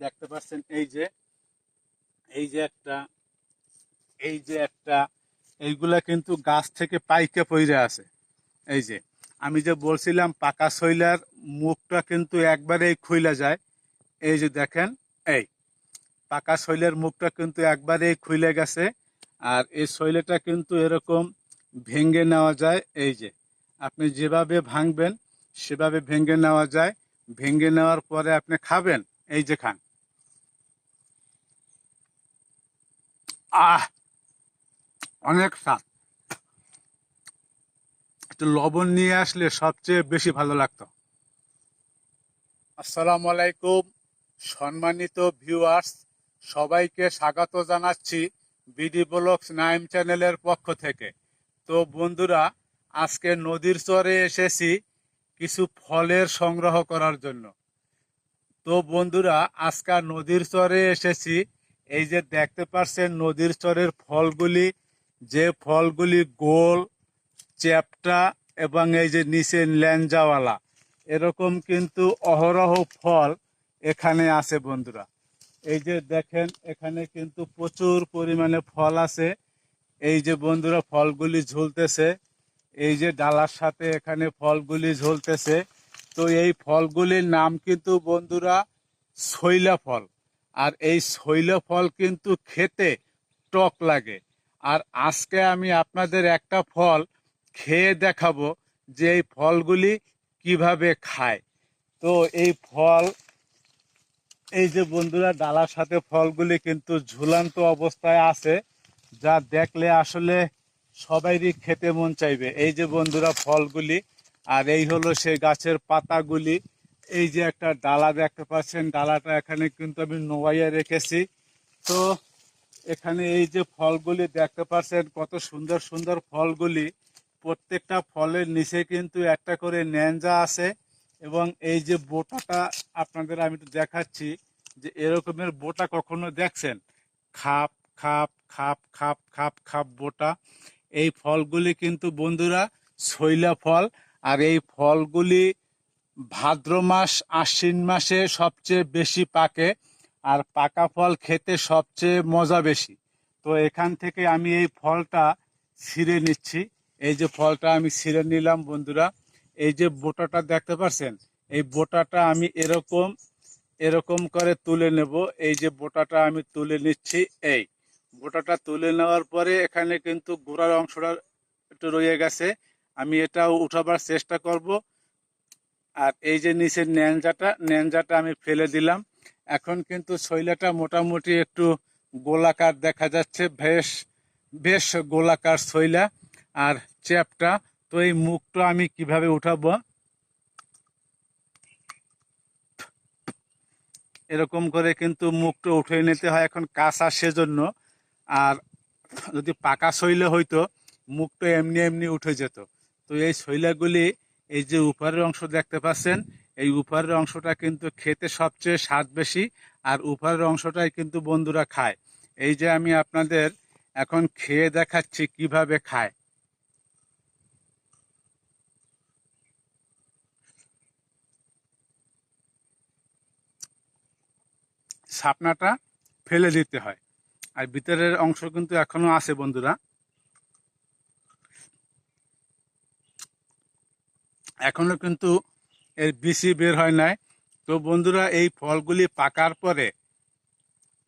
দেখতে পাচ্ছেন, এই যে এই যে একটা, এই যে একটা, এইগুলা কিন্তু গাছ থেকে পাইকে পইরে আছে। এই যে, আমি যে বলছিলাম পাকা শৈলার মুখটা কিন্তু একবারেই খুইলা যায়। এই যে দেখেন, এই, পাকা শৈলের মুখটা কিন্তু একবারেই খুইলে গেছে। আর এই শৈলটা কিন্তু এরকম ভেঙে নেওয়া যায়। এই যে, আপনি যেভাবে ভাঙবেন, সেভাবে ভেঙে নেওয়া যায়। ভেঙে নেওয়ার পরে আপনি খাবেন, এই যে খান। অনেক স্বাদ। একটু লবণ নিয়ে আসলে সবচেয়ে বেশি ভালো লাগতো। আসসালামু আলাইকুম, সম্মানিত ভিউয়ার্স সবাইকে স্বাগত জানাচ্ছি বিডি ব্লগস নাইম চ্যানেলের পক্ষ থেকে। তো বন্ধুরা, আজকে নদীর চরে এসেছি কিছু ফলের সংগ্রহ করার জন্য। তো বন্ধুরা, আজকে নদীর চরে এসেছি এই যে দেখতে পাচ্ছেন নদীর চরের ফলগুলি, যে ফলগুলি গোল, চ্যাপটা এবং এই যে নিচে ল্যাঞ্জাওয়ালা, এরকম কিন্তু অহরহ ফল এখানে আছে বন্ধুরা। এই যে দেখেন, এখানে কিন্তু প্রচুর পরিমাণে ফল আছে। এই যে বন্ধুরা, ফলগুলি ঝুলতেছে। এই যে ডালার সাথে এখানে ফলগুলি ঝুলতেছে। তো এই ফলগুলির নাম কিন্তু বন্ধুরা, শৈলা ফল। আর এই শৈলা ফল কিন্তু খেতে টক লাগে। আর আজকে আমি আপনাদের একটা ফল খেয়ে দেখাবো যে এই ফলগুলি কীভাবে খায়। তো এই ফল, এই যে বন্ধুরা ডালার সাথে ফলগুলি কিন্তু ঝুলান্ত অবস্থায় আছে, যা দেখলে আসলে সবাইরই খেতে মন চাইবে। এই যে বন্ধুরা ফলগুলি, আর এই হলো সেই গাছের পাতাগুলি এই যে একটা ডালা দেখতে পাচ্ছেন, ডালাটা এখানে কিন্তু আমি নোয়াইয়া রেখেছি। তো এখানে এই যে ফলগুলি দেখতে পাচ্ছেন, কত সুন্দর সুন্দর ফলগুলি। প্রত্যেকটা ফলের নিচে কিন্তু একটা করে ন্যাঞ্জা আছে এবং এই যে বোটাটা আপনাদের আমি একটু দেখাচ্ছি যে এরকমের বোটা কখনো দেখছেন? খাপ খাপ খাপ খাপ খাপ খাপ বোটা। এই ফলগুলি কিন্তু বন্ধুরা শৈলা ফল। আর এই ফলগুলি ভাদ্র মাস, আশ্বিন মাসে সবচেয়ে বেশি পাকে আর পাকা ফল খেতে সবচেয়ে মজা বেশি। তো এখান থেকে আমি এই ফলটা ছিঁড়ে নিচ্ছি। এই যে ফলটা আমি ছিঁড়ে নিলাম বন্ধুরা, এই যে বোটাটা দেখতে পাচ্ছেন এই বোটাটা আমি এরকম এরকম করে তুলে নেব। এই যে বোটাটা আমি তুলে নিচ্ছি, এই বোটাটা তুলে নেওয়ার পরে এখানে কিন্তু গোড়ার অংশটা একটু রয়ে গেছে। আমি এটাও উঠাবার চেষ্টা করব। আর এই যে নিচের ন্যাঞ্জাটা ন্যাঞ্জাটা আমি ফেলে দিলাম। এখন কিন্তু শৈলাটা মোটামুটি একটু গোলাকার দেখা যাচ্ছে, বেশ বেশ গোলাকার শৈলা আর চ্যাপটা। তো এই মুখটা আমি কীভাবে উঠাবো? এরকম করে কিন্তু মুখটা উঠে নিতে হয় এখন কাঁচা সেজন্য। আর যদি পাকা শৈলে হইতো, মুখটা এমনি এমনি উঠে যেত। তো এই শৈলাগুলি এই যে উপরের অংশ দেখতে পাচ্ছেন, এই উপরের অংশটা কিন্তু খেতে সবচেয়ে স্বাদ বেশি, আর উপরের অংশটাই কিন্তু বন্ধুরা খায়। এই যে আমি আপনাদের এখন খেয়ে দেখাচ্ছি কীভাবে খায়। ছাপনাটা ফেলে দিতে হয়। আর ভিতরের অংশ কিন্তু এখনও আছে বন্ধুরা। এখনও কিন্তু এর বিসি বের হয় নাই। তো বন্ধুরা, এই ফলগুলি পাকার পরে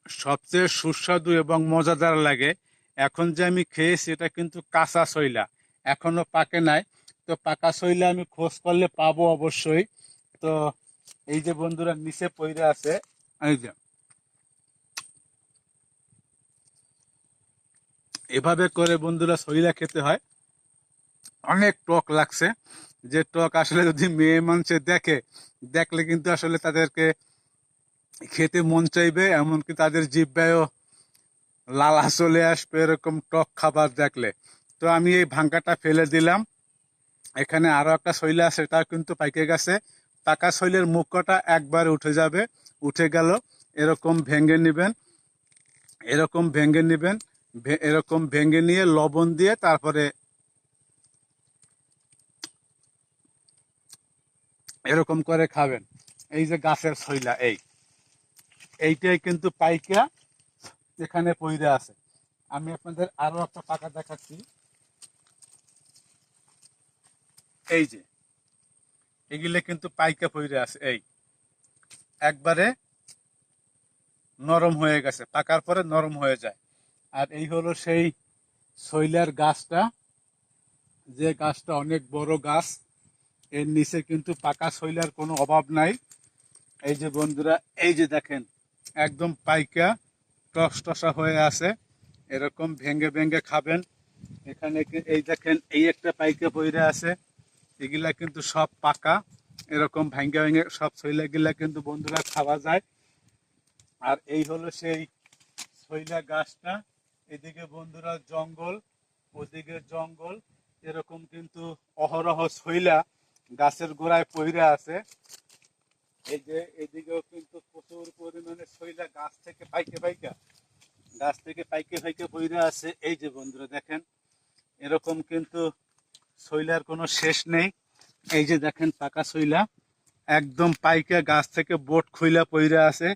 সবচেয়ে সুস্বাদু এবং মজাদার লাগে। এখন যে আমি খেয়েছি, এটা কিন্তু কাঁচা শৈলা এখনও পাকে নাই। তো পাকা শৈলা আমি খোঁজ করলে পাবো অবশ্যই। তো এই যে বন্ধুরা, নিচে পইরে আছে। এই যে। এভাবে করে বন্ধুরা শৈলা খেতে হয়। অনেক টক লাগছে। যে টক আসলে যদি মেয়ে মানুষে দেখে, দেখলে কিন্তু আসলে তাদেরকে খেতে মন চাইবে, এমনকি তাদের জিব্বায়ও লালা চলে আসবে এরকম টক খাবার দেখলে। তো আমি এই ভাঙ্গাটা ফেলে দিলাম। এখানে আরও একটা শৈলা আছে সেটা কিন্তু পাইকে গেছে। পাকা শৈলের মুখটা একবার উঠে যাবে, উঠে গেল, এরকম ভেঙে নেবেন, এরকম ভেঙে নেবেন এরকম ভেঙে নিয়ে লবণ দিয়ে তারপরে এরকম করে খাবেন। এই যে গাছের শৈলা এই। এইটাই কিন্তু পাইকা এখানে পইরে আছে। আমি আপনাদের আরও একটা পাকা দেখাচ্ছি। এই যে, এগুলো কিন্তু পাইকা পইরে আছে, এই। একবারে নরম হয়ে গেছে, পাকার পরে নরম হয়ে যায়। আর এই হলো সেই শৈলার গাছটা। যে গাছটা অনেক বড় গাছ এর নিচে কিন্তু পাকা শৈলার কোনো অভাব নাই। এই যে বন্ধুরা, এই যে দেখেন, একদম পাইকা টস টসা হয়ে আছে। এরকম ভেঙ্গে ভেঙ্গে খাবেন। এখানে এই দেখেন, এই একটা পাইকা পইরে আছে। এগুলা কিন্তু সব পাকা। এরকম ভেঙ্গে ভেঙ্গে সব শৈলা গিলা কিন্তু বন্ধুরা খাওয়া যায়। আর এই হলো সেই শৈলা গাছটা। এদিকে বন্ধুরা জঙ্গল, ওদিকে জঙ্গল। এরকম কিন্তু অহরহ শৈলা গাছের গোড়ায় পইরে আছে। এই যে এদিকেও কিন্তু প্রচুর পরিমাণে শৈলা গাছ থেকে পাইকে পাইকা, গাছ থেকে পাইকে পাইকে পইরে আছে। এই যে বন্ধুরা দেখেন, এরকম কিন্তু শৈলার কোনো শেষ নেই। এই যে দেখেন পাকা শৈলা, একদম পাইকা গাছ থেকে বোট খইলা পইরা আছে।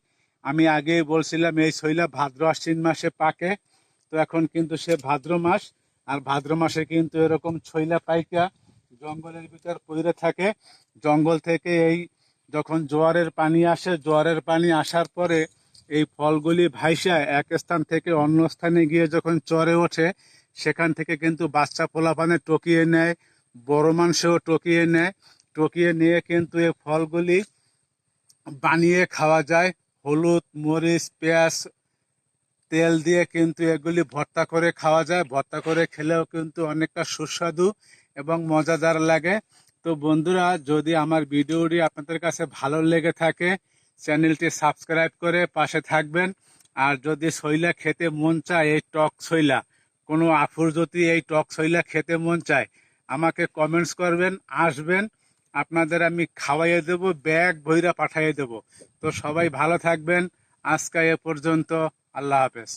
আমি আগেই বলছিলাম, এই শৈলা ভাদ্র আশ্বিন মাসে পাকে, তো এখন কিন্তু সে ভাদ্র মাস, আর ভাদ্র মাসে কিন্তু এরকম ছইলা পাইকা জঙ্গলের ভিতর পইরে থাকে। জঙ্গল থেকে এই যখন জোয়ারের পানি আসে, জোয়ারের পানি আসার পরে এই ফলগুলি ভাইসা এক স্থান থেকে অন্য স্থানে গিয়ে যখন চরে ওঠে, সেখান থেকে কিন্তু বাচ্চা পোলাপানে টকিয়ে নেয়, বড় মাংসও টকিয়ে নেয়। টকিয়ে নিয়ে কিন্তু এই ফলগুলি বানিয়ে খাওয়া যায়। হলুদ, মরিচ, পেঁয়াজ, তেল দিয়ে কিন্তু এগুলি ভর্তা করে খাওয়া যায়। ভর্তা করে খেলেও কিন্তু অনেকটা সুস্বাদু। এবং মজাদার লাগে। তো বন্ধুরা, যদি আমার ভিডিওটি আপনাদের কাছে ভালো লেগে থাকে, চ্যানেলটি সাবস্ক্রাইব করে পাশে থাকবেন। আর যদি শৈলা খেতে মন চায়, এই টক শৈলা, কোনো আফুর যদি এই টক শৈলা খেতে মন চায়, আমাকে কমেন্টস করবেন, আসবেন। আপনাদের আমি খাওয়াইয়ে দেব, ব্যাগ ভৈরা পাঠাইয়ে দেব। তো সবাই ভালো থাকবেন। আজকে এ পর্যন্ত, আল্লাহ হাফেজ।